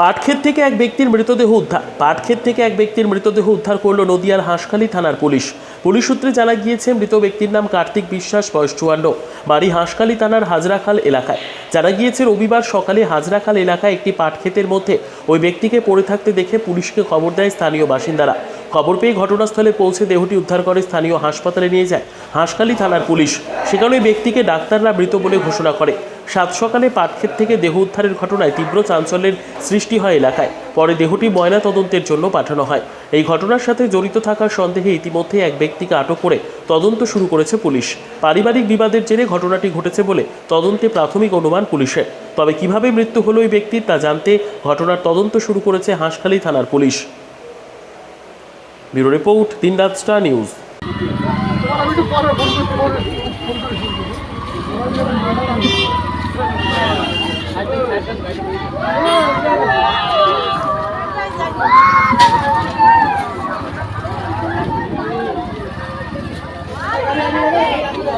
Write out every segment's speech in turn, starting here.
পাটক্ষেত থেকে এক ব্যক্তির মৃতদেহ উদ্ধার। পাটক্ষেত থেকে এক ব্যক্তির মৃতদেহ উদ্ধার করল নদিয়ার হাঁসখালী থানার পুলিশ। পুলিশ সূত্রে জানা গিয়েছে, মৃত ব্যক্তির নাম কার্তিক বিশ্বাস, বয়স চুয়ান্ন, বাড়ি হাঁসখালী থানার হাজরাখাল এলাকায়। জানা গিয়েছে, রবিবার সকালে হাজরাখাল এলাকায় একটি পাটক্ষেতের মধ্যে ওই ব্যক্তিকে পড়ে থাকতে দেখে পুলিশকে খবর দেয় স্থানীয় বাসিন্দারা। খবর পেয়ে ঘটনাস্থলে পৌঁছে দেহটি উদ্ধার করে স্থানীয় হাসপাতালে নিয়ে যায় হাঁসখালী থানার পুলিশ। সেখানে ওই ব্যক্তিকে ডাক্তাররা মৃত বলে ঘোষণা করে। সাত সকালে পাটক্ষেত থেকে দেহ উদ্ধারের ঘটনায় তীব্র চাঞ্চল্যের সৃষ্টি হয় এলাকায়। পরে দেহটি ময়না তদন্তের জন্য পাঠানো হয়। এই ঘটনার সাথে জড়িত থাকার সন্দেহে ইতিমধ্যে এক ব্যক্তিকে আটক করে তদন্ত শুরু করেছে পুলিশ। পারিবারিক বিবাদের জেরে ঘটনাটি ঘটেছে বলে তদন্তে প্রাথমিক অনুমান পুলিশের। তবে কীভাবে মৃত্যু হলো ওই ব্যক্তির তা জানতে ঘটনার তদন্ত শুরু করেছে হাঁসখালী থানার police. Bureau report Dinraat star news.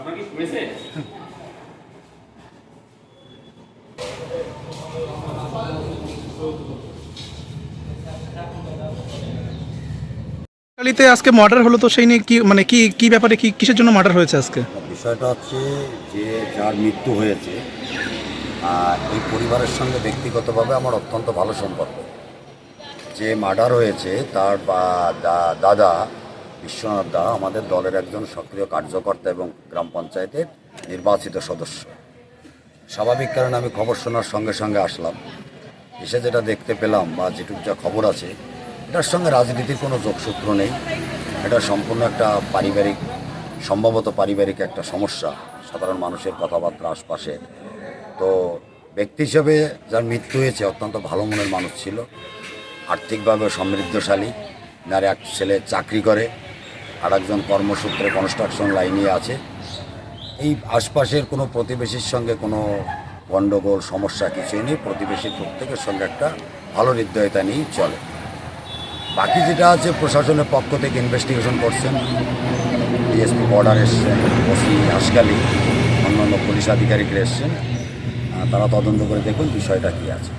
আপনার কি হয়েছে কালিতে আজকে মার্ডার হলো তো সেই নিয়ে কি মানে কি কি ব্যাপারে কি কিসের জন্য মার্ডার হয়েছে আজকে? বিষয়টা হচ্ছে যে যার মৃত্যু হয়েছে আর এই পরিবারের সঙ্গে ব্যক্তিগতভাবে আমার অত্যন্ত ভালো সম্পর্ক। যে মার্ডার হয়েছে তার বা দা- দাদা বিশ্বনাথ দা আমাদের দলের একজন সক্রিয় কার্যকর্তা এবং গ্রাম পঞ্চায়েতের নির্বাচিত সদস্য। স্বাভাবিক কারণে আমি খবর শোনার সঙ্গে সঙ্গে আসলাম। এসে যেটা দেখতে পেলাম বা যেটুক যা খবর আছে, এটার সঙ্গে রাজনীতির কোনো যোগসূত্র নেই। এটা সম্পূর্ণ একটা পারিবারিক, সম্ভবত পারিবারিক একটা সমস্যা, সাধারণ মানুষের কথাবার্তা আশপাশে। তো ব্যক্তি হিসেবে যার মৃত্যু হয়েছে, অত্যন্ত ভালো মনের মানুষ ছিল। আর্থিকভাবে সমৃদ্ধশালী। যার এক ছেলে চাকরি করে। আর একজন কর্মসূত্রে কনস্ট্রাকশন লাইনে আছে। এই আশপাশের কোনো প্রতিবেশীর সঙ্গে কোনো গণ্ডগোল সমস্যা কিছুই নেই। প্রতিবেশীর প্রত্যেকের সঙ্গে একটা ভালো হৃদয়তা নিয়েই চলে। বাকি যেটা আছে, প্রশাসনের পক্ষ থেকে ইনভেস্টিগেশন করছেন। ডিএসপি বর্ডার এসছেন ওসি হাসকালি অন্যান্য পুলিশ আধিকারিকরা এসছেন। তারা তদন্ত করে দেখুন বিষয়টা কী আছে।